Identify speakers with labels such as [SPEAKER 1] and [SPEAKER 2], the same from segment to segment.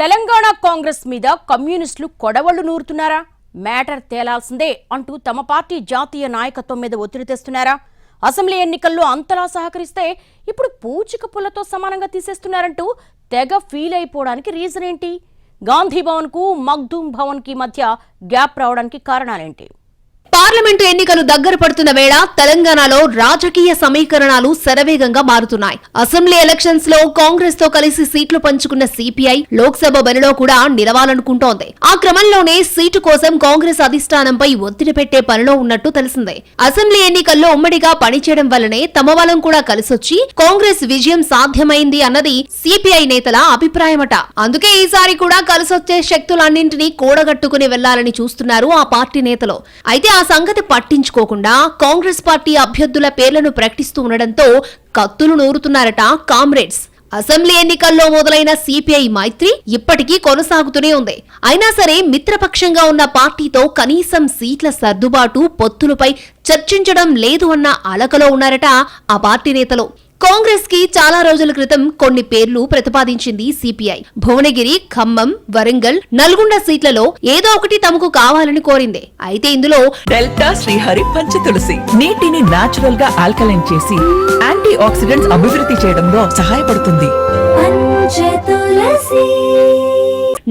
[SPEAKER 1] తెలంగాణ కాంగ్రెస్ మీద కమ్యూనిస్టులు కొడవళ్ళు నూరుతున్నారా? మ్యాటర్ తేలాల్సిందే అంటూ తమ పార్టీ జాతీయ నాయకత్వం మీద ఒత్తిడి తెస్తున్నారా? అసెంబ్లీ ఎన్నికల్లో అంతలా సహకరిస్తే ఇప్పుడు పూచిక పుల్లతో సమానంగా తీసేస్తున్నారంటూ తెగ ఫీల్ అయిపోవడానికి రీజన్ ఏంటి? గాంధీ భవన్కు మగ్దూమ్ భవన్కి మధ్య గ్యాప్ రావడానికి కారణాలేంటి?
[SPEAKER 2] పార్లమెంటు ఎన్నికలు దగ్గర పడుతున్న వేళ తెలంగాణలో రాజకీయ సమీకరణాలు శరవేగంగా మారుతున్నాయి. అసెంబ్లీ ఎలక్షన్స్లో కాంగ్రెస్తో కలిసి సీట్లు పంచుకున్న సిపిఐ లోక్సభ బరిలో కూడా నిలవాలనుకుంటోంది. ఆ క్రమంలోనే సీటు కోసం కాంగ్రెస్ అధిష్టానంపై ఒత్తిడి పెట్టే పనిలో ఉన్నట్టు తెలిసిందే. అసెంబ్లీ ఎన్నికల్లో ఉమ్మడిగా పనిచేయడం వల్లనే తమ బలం కూడా కలిసొచ్చి కాంగ్రెస్ విజయం సాధ్యమైంది అన్నది సిపిఐ నేతల అభిప్రాయమట. అందుకే ఈసారి కూడా కలిసొచ్చే శక్తులన్నింటినీ కూడగట్టుకుని వెళ్ళాలని చూస్తున్నారు ఆ పార్టీ నేతలు. అయితే ఆ సంగతి పట్టించుకోకుండా కాంగ్రెస్ పార్టీ అభ్యర్థుల పేర్లను ప్రకటిస్తూ ఉండడంతో కత్తులు నూరుతున్నారట కామ్రేడ్స్. అసెంబ్లీ ఎన్నికల్లో మొదలైన సిపిఐ మైత్రి ఇప్పటికీ కొనసాగుతూనే ఉంది. అయినా సరే మిత్రపక్షంగా ఉన్న పార్టీతో కనీసం సీట్ల సర్దుబాటు పొత్తులపై చర్చించడం లేదు అన్న అలకలో ఉన్నారట ఆ పార్టీ నేతలు. కాంగ్రెస్కి చాలా రోజుల క్రితం కొన్ని పేర్లు ప్రతిపాదించింది సిపిఐ. భువనగిరి ఖమ్మం వరంగల్ నల్గొండ సీట్లలో ఏదో ఒకటి తమకు కావాలని కోరింది. అయితే ఇందులో
[SPEAKER 3] డెల్టా శ్రీహరి పంచ తులసి నీటిని నాచురల్గా ఆల్కలైన్ చేసి యాంటీ ఆక్సిడెంట్స్ అభివృద్ధి చేయడంలో సహాయపడుతుంది.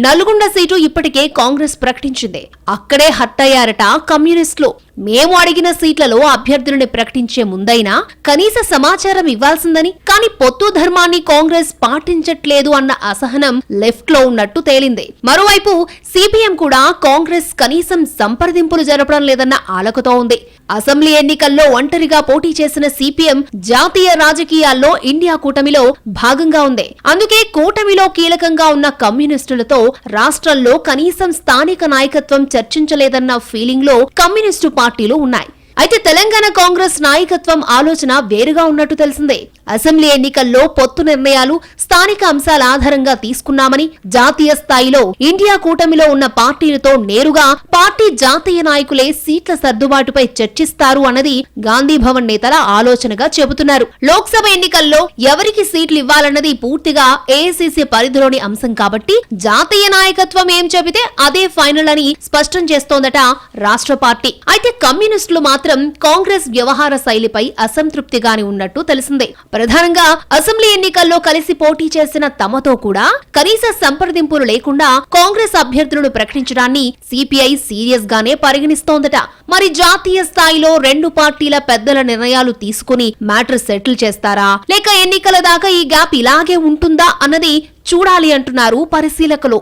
[SPEAKER 2] నల్గొండ సీటు ఇప్పటికే కాంగ్రెస్ ప్రకటించింది. అక్కడే హట్ అయ్యారట కమ్యూనిస్టులు. మేము అడిగిన సీట్లలో అభ్యర్థులని ప్రకటించే ముందైనా కనీస సమాచారం ఇవ్వాల్సిందని కానీ పొత్తు ధర్మాన్ని కాంగ్రెస్ పాటించట్లేదు అన్న అసహనం లెఫ్ట్లో ఉన్నట్టు తేలింది. మరోవైపు సిపిఎం కూడా కాంగ్రెస్ కనీసం సంప్రదింపులు జరపడం లేదన్న ఆలకతో ఉంది. అసెంబ్లీ ఎన్నికల్లో ఒంటరిగా పోటీ చేసిన సిపిఎం జాతీయ రాజకీయాల్లో ఇండియా కూటమిలో భాగంగా ఉంది. అందుకే కూటమిలో కీలకంగా ఉన్న కమ్యూనిస్టులతో రాష్ట్రంలో కనీసం స్థానిక నాయకత్వం చర్చించలేదన్న ఫీలింగ్లో కమ్యూనిస్టు పార్టీ పార్టీలు ఉన్నాయి. అయితే తెలంగాణ కాంగ్రెస్ నాయకత్వం ఆలోచన వేరుగా ఉన్నట్టు తెలిసిందే. అసెంబ్లీ ఎన్నికల్లో పొత్తు నిర్ణయాలు స్థానిక అంశాల ఆధారంగా తీసుకున్నామని జాతీయ స్థాయిలో ఇండియా కూటమిలో ఉన్న పార్టీలతో నేరుగా పార్టీ జాతీయ నాయకులే సీట్ల సర్దుబాటుపై చర్చిస్తారు అన్నది గాంధీ భవన్ నేతల ఆలోచనగా చెబుతున్నారు. లోక్సభ ఎన్నికల్లో ఎవరికి సీట్లు ఇవ్వాలన్నది పూర్తిగా ఏఐసీసీ పరిధిలోని అంశం కాబట్టి జాతీయ నాయకత్వం ఏం చెబితే అదే ఫైనల్ అని స్పష్టం చేస్తోందట రాష్ట్ర పార్టీ. అయితే కమ్యూనిస్టులు మాత్రం మాత్రం కాంగ్రెస్ వ్యవహార శైలిపై అసంతృప్తిగానే ఉన్నట్టు తెలిసిందే. ప్రధానంగా అసెంబ్లీ ఎన్నికల్లో కలిసి పోటీ చేసిన తమతో కూడా కనీస సంప్రదింపులు లేకుండా కాంగ్రెస్ అభ్యర్థులను ప్రకటించడాన్ని సిపిఐ సీరియస్ గానే పరిగణిస్తోందట. మరి జాతీయ స్థాయిలో రెండు పార్టీల పెద్దల నిర్ణయాలు తీసుకుని మ్యాటర్ సెటిల్ చేస్తారా? లేక ఎన్నికల దాకా ఈ గ్యాప్ ఇలాగే ఉంటుందా అన్నది చూడాలి అంటున్నారు పరిశీలకులు.